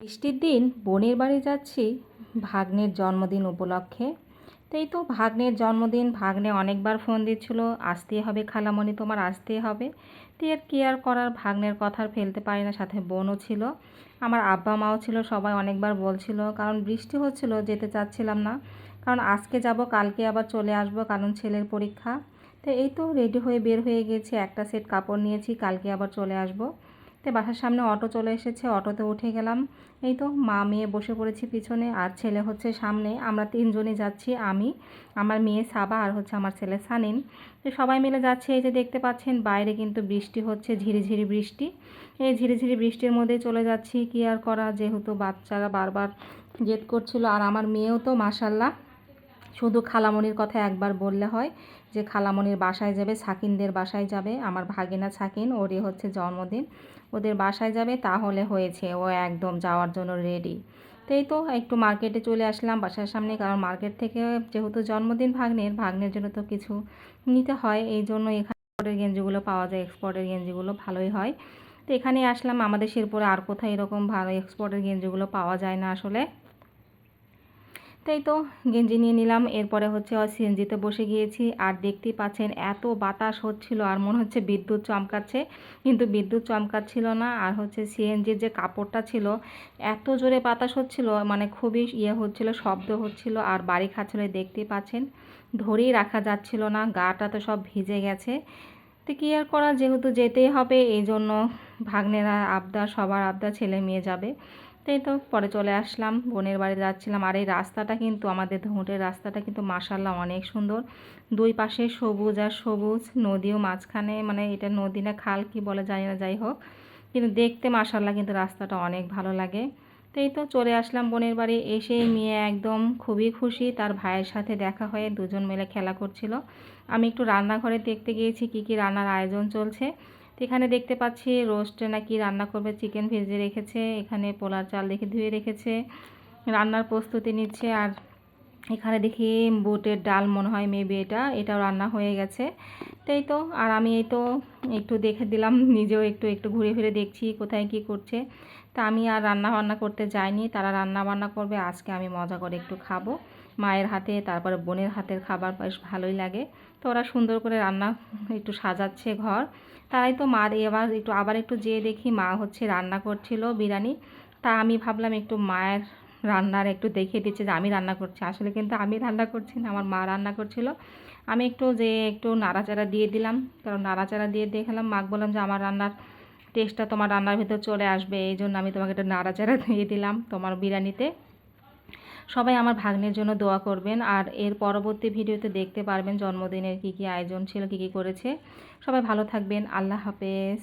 বৃষ্টির দিন বোনের বাড়ি যাচ্ছি, ভাগ্নের জন্মদিন উপলক্ষে। তাই তো ভাগ্নের জন্মদিন, ভাগ্নে অনেকবার ফোন দিচ্ছিল আসতেই হবে খালামণি তোমার আসতেই হবে। তো এর কি আর করার, ভাগ্নের কথা ফেলতে পারি না, সাথে বোনও ছিল। আমার আব্বা মাও ছিল, সবাই অনেকবার বলছিল, কারণ বৃষ্টি হচ্ছিল, যেতে চাচ্ছিলাম না। কারণ আজকে যাব, কালকে আবার চলে আসব, কারণ ছেলের পরীক্ষা। তো এই তো রেডি হয়ে বের হয়ে গেছি, একটা সেট কাপড় নিয়েছি, কালকে আবার চলে আসব। তো বাসার সামনে অটো চলে এসেছে, অটোতে উঠে গেলাম। এই তো, মা মেয়ে বসে পড়েছি পিছনে, আর ছেলে হচ্ছে সামনে। আমরা তিনজনই যাচ্ছি, আমি, আমার মেয়ে সাবা, আর হচ্ছে আমার ছেলে সানিন। তো সবাই মিলে যাচ্ছে, এই যে দেখতে পাচ্ছেন, বাইরে কিন্তু বৃষ্টি হচ্ছে, ঝিরিঝিরি বৃষ্টি। এই ঝিরিঝিরি বৃষ্টির মধ্যে চলে যাচ্ছি, কি আর করা, যেহেতু বাচ্চারা বারবার জেদ করছিল, আর আমার মেয়েও তো মাসাল্লাহ শুধু খালামণির কথা একবার বললে হয় যে খালামণির বাসায় যাবে, সাকিনদের বাসায় যাবে, আমার ভাগিনা সাকিন, ওরই হচ্ছে জন্মদিন। ওদের বাসায় যাবে, তাহলে হয়েছে, ও একদম যাওয়ার জন্য রেডি তো এই তো, একটু মার্কেটে চলে আসলাম বাসার সামনে, কারণ মার্কেট থেকে যেহেতু জন্মদিন ভাগ্নের ভাগ্নের জন্য তো কিছু নিতে হয়, এই জন্য এখানে এক্সপোর্টের গেঞ্জিগুলো পাওয়া যায় এক্সপোর্টের গেঞ্জিগুলো ভালোই হয়। তো এখানে আসলাম, আমাদের শিরপুরে আর কোথায় এরকম ভালো এক্সপোর্টের গেঞ্জিগুলো পাওয়া যায় না আসলে। তাই তো গেঞ্জি নিয়ে নিলাম। এরপরে হচ্ছে সিএনজিতে বসে গিয়েছি। আর দেখতেই পাচ্ছেন এত বাতাস হচ্ছিল আর মনে হচ্ছে বিদ্যুৎ চমকাচ্ছে। কিন্তু বিদ্যুৎ চমকাচ্ছিল না। আর হচ্ছে সিএনজির যে কাপড়টা ছিল, এত জোরে বাতাস হচ্ছিল মানে খুবই ইয়ে হচ্ছিল, শব্দ হচ্ছিল। আর বাড়ি খাচ্ছিল দেখতেই পাচ্ছেন, ধরেই রাখা যাচ্ছিল না। গাটা তো সব ভিজে গেছে। তো কী আর করা, যেহেতু যেতেই হবে এই জন্য ভাগ্নেরা আবদার, সবার আবদার ছেলে মেয়ে যাবে। তাই তো পরে চলে আসলাম, বোনের বাড়ি যাচ্ছিলাম। আর এই রাস্তাটা কিন্তু, আমাদের ধুঁটের রাস্তাটা কিন্তু মাসাল্লাহ অনেক সুন্দর। দুই পাশে সবুজ আর সবুজ নদীও মাঝখানে মানে এটা নদী না খাল কি বলে জানি না, যাই হোক। কিন্তু দেখতে মাসাল্লাহ কিন্তু রাস্তাটা অনেক ভালো লাগে। তো এই তো চলে আসলাম বোনের বাড়ি, এসে মেয়ে একদম খুবই খুশি, তার ভাইয়ের সাথে দেখা হয়ে দুজন মিলে খেলা করছিল। আমি একটু রান্নাঘরে দেখতে গিয়েছি, কি কি রান্নার আয়োজন চলছে। এখানে দেখতে পাচ্ছি রোস্টে নাকি রান্না করবে, চিকেন ভেজে রেখেছে, এখানে পোলার চাল দেখে ধুয়ে রেখেছে, রান্নার প্রস্তুতি নিচ্ছে আর এখানে দেখি বুটের ডাল মনে হয় মেবি এটা, এটাও রান্না হয়ে গেছে। তাই তো, আর আমি এই তো একটু দেখে দিলাম, নিজেও একটু একটু ঘুরে ফিরে দেখছি কোথায় কি করছে। তা আমি আর রান্না বান্না করতে যাইনি, তারা রান্না বান্না করবে, আজকে আমি মজা করে একটু খাব। মায়ের হাতে, তারপরে বোনের হাতের খাবার বেশ ভালোই লাগে। তো ওরা সুন্দর করে রান্না একটু সাজাচ্ছে ঘর। তারাই তো মা এবার একটু, আবার একটু যেয়ে দেখি মা হচ্ছে রান্না করছিল বিরিয়ানি। তা আমি ভাবলাম একটু মায়ের রান্নার একটু দেখিয়ে দিচ্ছে যে আমি রান্না করছি। আসলে কিন্তু আমি রান্না করছি না, আমার মা রান্না করছিল। আমি একটু যে একটু নাড়াচাড়া দিয়ে দিলাম। কারণ নাড়াচাড়া দিয়ে দেখালাম, মাক বললাম যে আমার রান্নার টেস্টটা তোমার রান্নার ভিতর চলে আসবে। এই জন্য আমি তোমাকে একটু নাড়াচাড়া দিয়ে দিলাম তোমার বিরিয়ানিতে। সবাই আমার ভাগ্নের জন্য দোয়া করবেন। আর এর পরবর্তী ভিডিওতে দেখতে পারবেন জন্মদিনের কী কী আয়োজন ছিল, কী কী করেছে। সবাই ভালো থাকবেন। আল্লাহ হাফেজ।